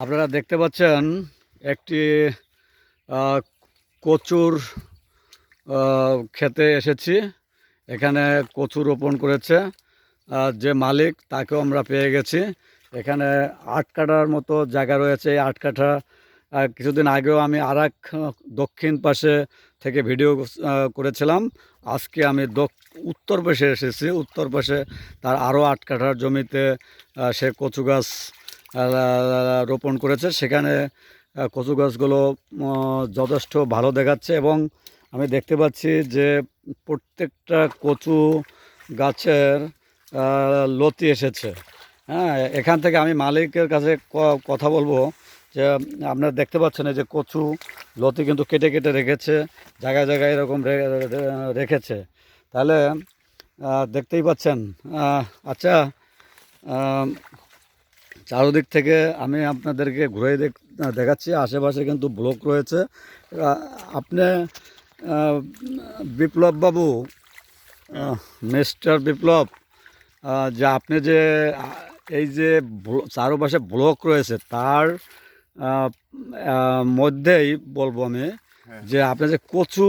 আপনারা দেখতে পাচ্ছেন একটি কচুর খেতে এসেছি। এখানে কচু রোপণ করেছে যে মালিক, তাকেও আমরা পেয়ে গেছি। এখানে আট কাঠার মতো জায়গা রয়েছে এই আট কাঠা। কিছুদিন আগেও আমি আর দক্ষিণ পাশে থেকে ভিডিও করেছিলাম। আজকে আমি উত্তর পাশে এসেছি। উত্তর পাশে তার আরও আট কাঠার জমিতে সে কচু গাছ রোপণ করেছে। সেখানে কচু গাছগুলো যথেষ্ট ভালো দেখাচ্ছে এবং আমি দেখতে পাচ্ছি যে প্রত্যেকটা কচু গাছের লতি এসেছে। হ্যাঁ এখান থেকে আমি মালিকের কাছে কথা বলব যে, আপনারা দেখতে পাচ্ছেন এই যে কচু লতি কিন্তু কেটে কেটে রেখেছে, জায়গায় জায়গায় এরকম রেখেছে। তাহলে দেখতেই পাচ্ছেন। আচ্ছা চারদিক থেকে আমি আপনাদেরকে ঘুরে দেখ- দেখাচ্ছি। আশেপাশে কিন্তু ব্লক রয়েছে। আপনি বিপ্লব বাবু মিস্টার বিপ্লব যে আপনি যে এই যে চারপাশে ব্লক রয়েছে তার মধ্যেই বলব আমি হ্যাঁ। যে আপনি যে কচু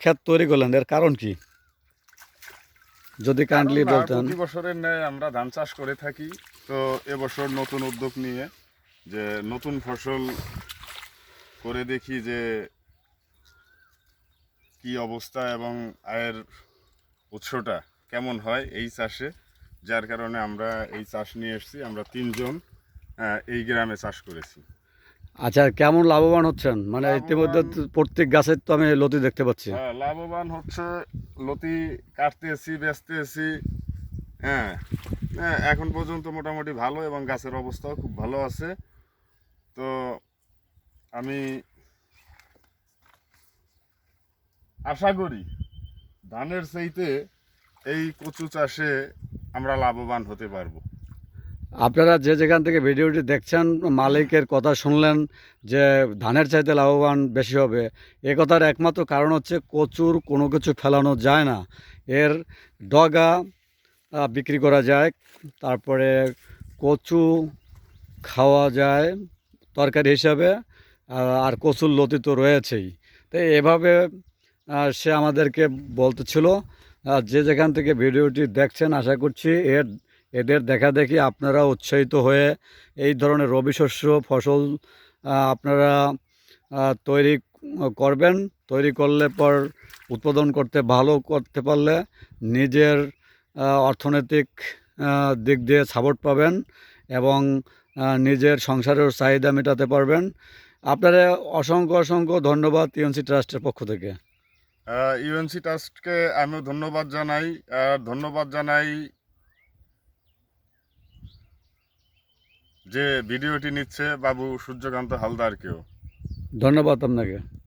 ক্ষেত তৈরি করলেন এর কারণ কি? যদি কাইন্ডলি বলতেন। প্রতি বছরের ন্যায় আমরা ধান চাষ করে থাকি তো এবছর নতুন উদ্যোগ নিয়ে যে নতুন ফসল করে দেখি যে কি অবস্থা এবং আয়ের উৎসটা কেমন হয় এই চাষে যার কারণে আমরা এই চাষ নিয়ে এসেছি আমরা তিনজন এই গ্রামে চাষ করেছি। আচ্ছা কেমন লাভবান হচ্ছেন? মানে ইতিমধ্যে প্রত্যেক গাছের তো আমি লতি দেখতে পাচ্ছি। হ্যাঁ, লাভবান হচ্ছে লতি কাটতেছি বেচতেছি। হ্যাঁ হ্যাঁ, এখন পর্যন্ত মোটামুটি ভালো এবং গাছের অবস্থাও খুব ভালো আছে। তো আমি আশা করি ধানের চাইতে এই কচু চাষে আমরা লাভবান হতে পারব। আপনারা যে যেখান থেকে ভিডিওটি দেখছেন, মালিকের কথা শুনলেন যে ধানের চাইতে লাভবান বেশি হবে, এ কথার একমাত্র কারণ হচ্ছে কচুর কোনো কিছু ফেলানো যায় না। এর ডগা বিক্রি করা যায়, তারপরে কচু খাওয়া যায় তরকারি হিসাবে আর কচুর লতি তো রয়েছেই। তো এভাবে সে আমাদেরকে বলতেছিল যে যেখান থেকে ভিডিওটি দেখছেন, আশা করছি এর এদের দেখা দেখি আপনারা উৎসাহিত হয়ে এই ধরনের রবি শস্য ফসল আপনারা তৈরি করবেন। তৈরি করলে পর উৎপাদন করতে ভালো করতে পারলে নিজের অর্থনৈতিক দিক দিয়ে সাপোর্ট পাবেন এবং নিজের সংসারের চাহিদা মেটাতে পারবেন। আপনারা অসংখ্য অসংখ্য ধন্যবাদ ইউএনসি ট্রাস্টের পক্ষ থেকে। ইউএনসি ট্রাস্টকে আমিও ধন্যবাদ জানাই ধন্যবাদ জানাই যে ভিডিওটি নিচ্ছে বাবু সূর্যকান্ত হালদারকেও। ধন্যবাদ আপনাকে।